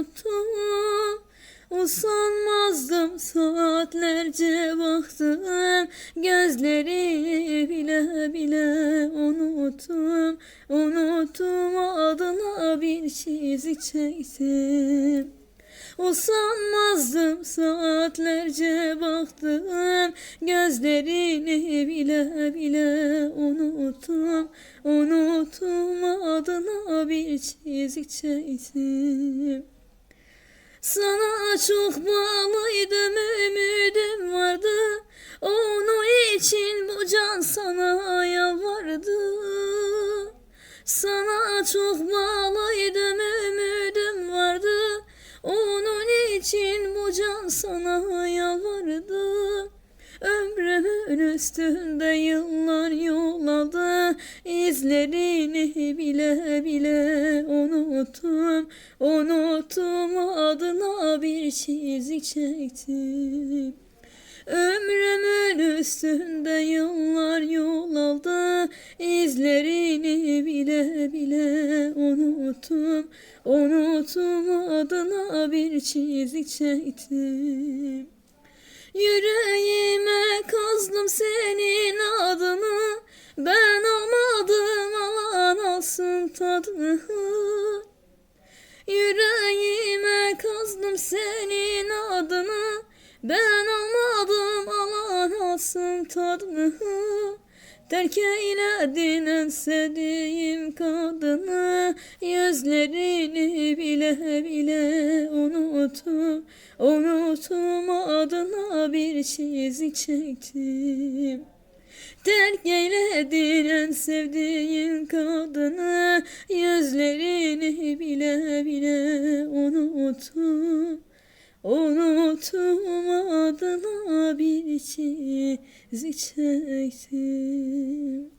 unuttum Usanmazdım. Saatlerce baktım Gözlerini bile bile unuttum. Unuttum adına bir çizik çektim. Usanmazdım. Saatlerce baktım Gözlerini bile bile unuttum. Unuttum adına bir çizik çektim Sana çok bağlıydım ümidim vardı. Onu için bu can sana yalvardı. Sana çok bağlıydım ümidim vardı. Onun için bu can sana yalvardı Ömrümün üstünde yıllar yol aldı İzlerini bile bile unuttum. Unuttum adına bir çizik çektim. Ömrümün üstünde yıllar yol aldı İzlerini bile bile unuttum. Unuttum adına bir çizik çektim Yüreğime kazdım senin adını. Ben almadım alan alsın tadını. Yüreğime kazdım senin adını. Ben almadım alan alsın tadını Terk eyledin en sevdiğim kadını Yüzlerini bile bile unuttum Unuttum adına bir çizik çektim. Terk eyledin en sevdiğin kadını Yüzlerini bile bile unuttum Unuttum adına çektim